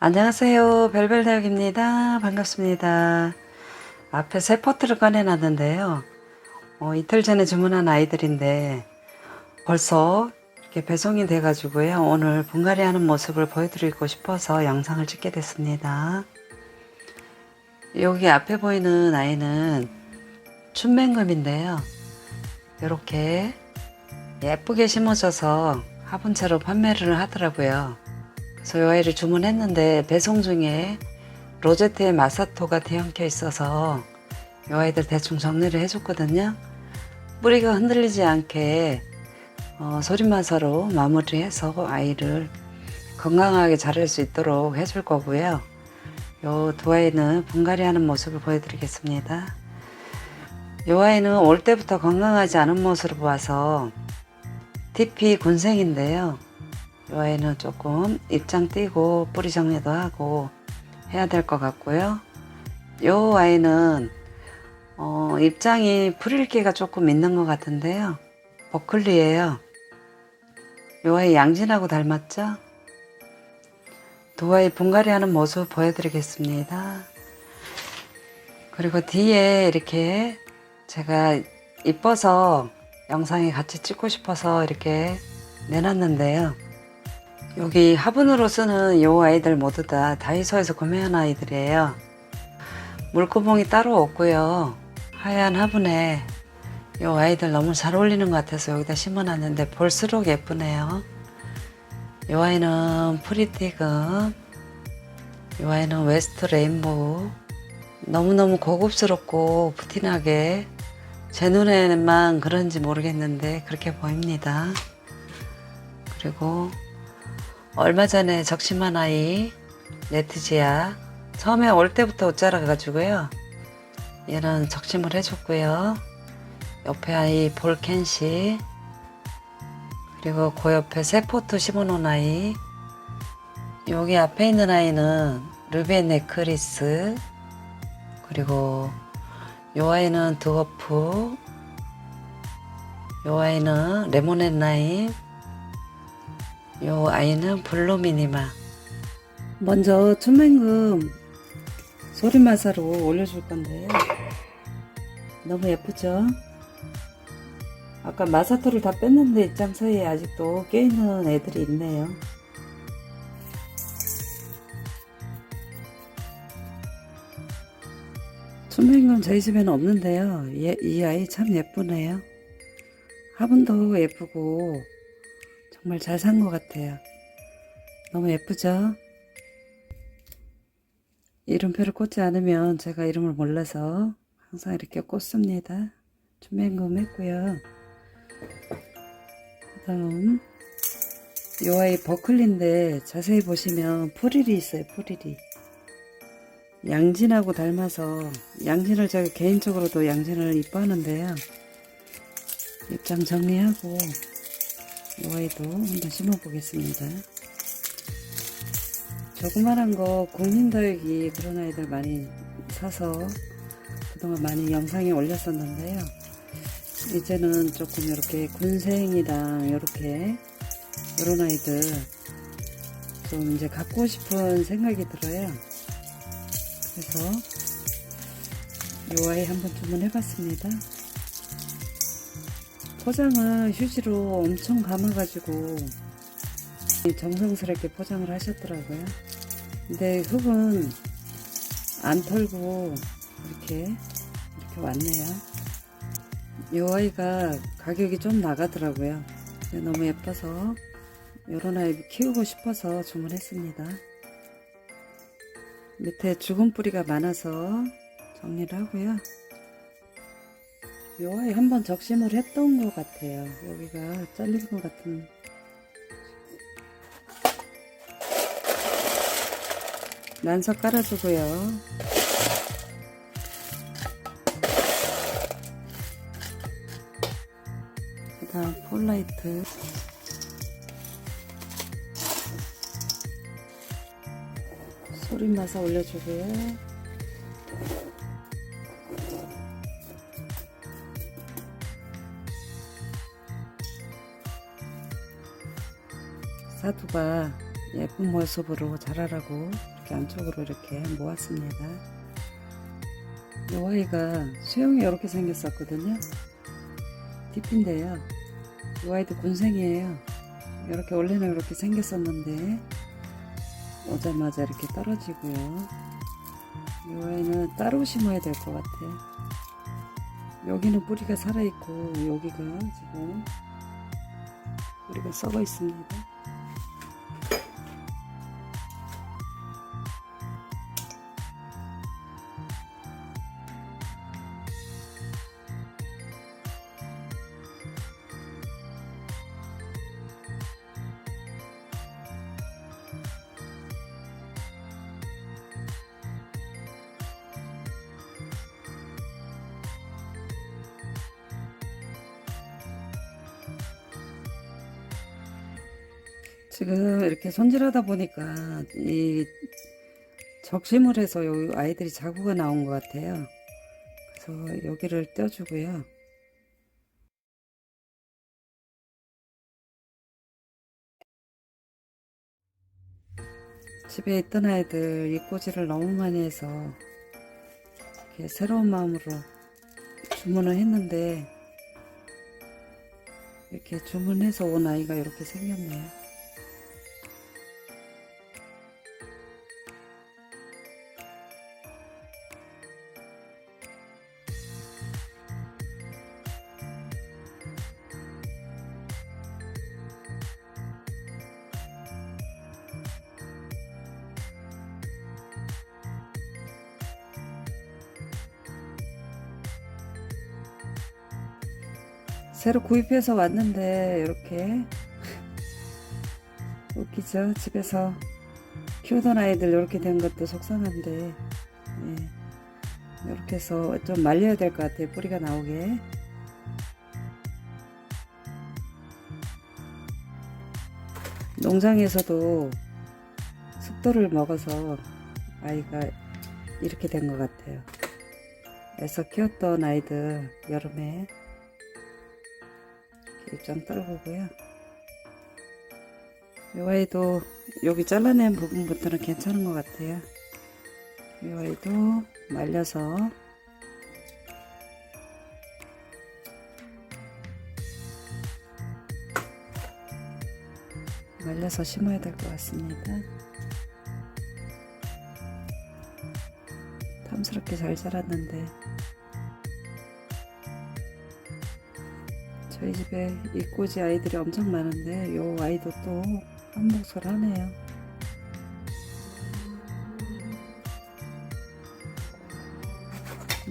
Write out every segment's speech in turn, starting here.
안녕하세요. 별별대학입니다. 반갑습니다. 앞에 새 포트를 꺼내놨는데요. 어, 이틀 전에 주문한 아이들인데 벌써 이렇게 배송이 돼가지고요. 오늘 분갈이 하는 모습을 보여드리고 싶어서 영상을 찍게 됐습니다. 여기 앞에 보이는 아이는 춘맹금인데요. 이렇게 예쁘게 심어져서 화분채로 판매를 하더라고요. 아이를 주문했는데 배송 중에 로제트의 마사토가 뒤엉켜 있어서 이 아이들 대충 정리를 해줬거든요. 뿌리가 흔들리지 않게 어, 소리마사로 마무리해서 아이를 건강하게 자랄 수 있도록 해줄 거고요. 요 두 아이는 분갈이 하는 모습을 보여드리겠습니다. 이 아이는 올 때부터 건강하지 않은 모습을 봐서 TP 군생인데요. 이 아이는 조금 입장 띄고 뿌리 정리도 하고 해야 될 것 같고요. 이 아이는 어, 입장이 풀일기가 조금 있는 것 같은데요. 버클리예요. 이 아이 양진하고 닮았죠? 두 아이 분갈이 하는 모습 보여드리겠습니다. 그리고 뒤에 이렇게 제가 이뻐서 영상에 같이 찍고 싶어서 이렇게 내놨는데요. 여기 화분으로 쓰는 요 아이들 모두 다 다이소에서 구매한 아이들이에요. 물구멍이 따로 없고요. 하얀 화분에 요 아이들 너무 잘 어울리는 것 같아서 여기다 심어놨는데 볼수록 예쁘네요. 요 아이는 프리티금, 요 아이는 웨스트 레인보우. 너무너무 고급스럽고 푸틴하게 제 눈에만 그런지 모르겠는데 그렇게 보입니다. 그리고 얼마 전에 적심한 아이 네트지아 처음에 올 때부터 옷 자라 가지고요. 얘는 적심을 해줬고요. 옆에 아이 볼켄시 그리고 그 옆에 세포트 심어놓은 아이 여기 앞에 있는 아이는 루벤 네크리스 그리고 요 아이는 드워프 요 아이는 레모넷 라임 요 아이는 블루미니마. 먼저 천맹금 소리마사로 올려줄 건데요 너무 예쁘죠? 아까 마사토를 다 뺐는데 입장 사이에 아직도 껴있는 애들이 있네요. 천맹금 저희 집에는 없는데요. 이, 이 아이 참 예쁘네요. 화분도 예쁘고 정말 잘 산 것 같아요. 너무 예쁘죠? 이름표를 꽂지 않으면 제가 이름을 몰라서 항상 이렇게 꽂습니다. 준맹금 했고요. 그 다음 이 아이 버클리인데 자세히 보시면 프릴이 있어요. 프릴이. 양진하고 닮아서 양진을 제가 개인적으로도 양진을 이뻐하는데요. 입장 정리하고 이 아이도 한번 심어 보겠습니다. 조그만한 거 국민다육이 그런 아이들 많이 사서 그동안 많이 영상에 올렸었는데요. 이제는 조금 이렇게 군생이랑 이렇게 이런 아이들 좀 이제 갖고 싶은 생각이 들어요. 그래서 이 아이 한번 주문해 봤습니다. 포장을 휴지로 엄청 감아가지고 정성스럽게 포장을 하셨더라고요. 근데 흙은 안 털고 이렇게 이렇게 왔네요. 이 아이가 가격이 좀 나가더라고요. 너무 예뻐서 이런 아이 키우고 싶어서 주문했습니다. 밑에 죽은 뿌리가 많아서 정리를 하고요. 요 아이 한번 적심을 했던 것 같아요. 여기가 잘린 것 같은. 난석 깔아주고요. 그 다음 폴라이트. 소리 마사 올려주고요. 사두가 예쁜 모습으로 자라라고 이렇게 안쪽으로 이렇게 모았습니다. 이 아이가 수영이 이렇게 생겼었거든요. 딥인데요. 이 아이도 군생이에요. 이렇게 원래는 이렇게 생겼었는데 오자마자 이렇게 떨어지고요. 이 아이는 따로 심어야 될 것 같아요. 여기는 뿌리가 살아있고 여기가 지금 뿌리가 썩어 있습니다. 지금 이렇게 손질하다 보니까 이 적시물에서 요 아이들이 자구가 나온 것 같아요. 그래서 여기를 떼어주고요. 집에 있던 아이들 입꼬지를 너무 많이 해서 이렇게 새로운 마음으로 주문을 했는데 이렇게 주문해서 온 아이가 이렇게 생겼네요. 새로 구입해서 왔는데 이렇게. 웃기죠? 집에서 키우던 아이들 이렇게 된 것도 속상한데 예. 이렇게 해서 좀 말려야 될 것 같아요 뿌리가 나오게. 농장에서도 습도를 먹어서 아이가 이렇게 된 것 같아요. 그래서 키웠던 아이들 여름에 입장 떨구고요. 이 아이도 여기 잘라낸 부분부터는 괜찮은 것 같아요. 이 아이도 말려서 말려서 심어야 될 것 같습니다. 탐스럽게 잘 자랐는데 저희 집에 이꼬지 아이들이 엄청 많은데 요 아이도 또 한몫을 하네요.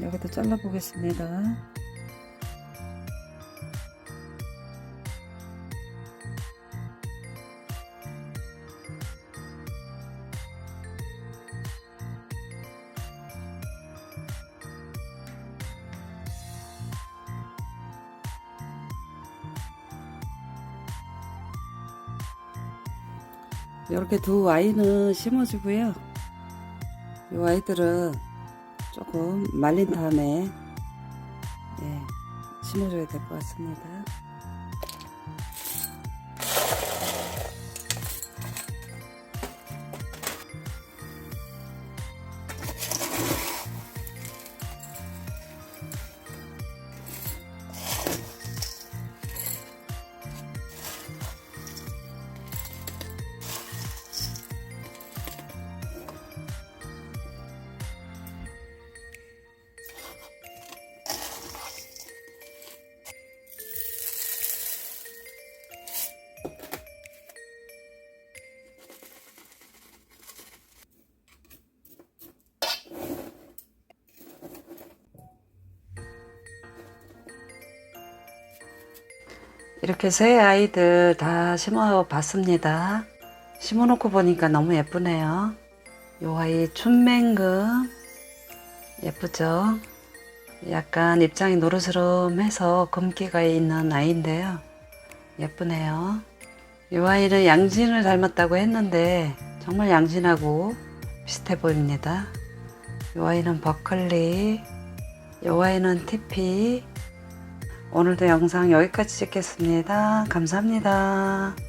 여기도 잘라보겠습니다. 이렇게 두 아이는 심어주고요. 이 아이들은 조금 말린 다음에 예, 심어줘야 될 것 같습니다. 이렇게 새 아이들 다 심어 봤습니다. 심어 놓고 보니까 너무 예쁘네요. 요 아이 춘맹금 예쁘죠? 약간 입장이 노르스름해서 금기가 있는 아이인데요. 예쁘네요. 이 아이는 양진을 닮았다고 했는데 정말 양진하고 비슷해 보입니다. 이 아이는 버클리, 이 아이는 티피. 오늘도 영상 여기까지 찍겠습니다. 감사합니다.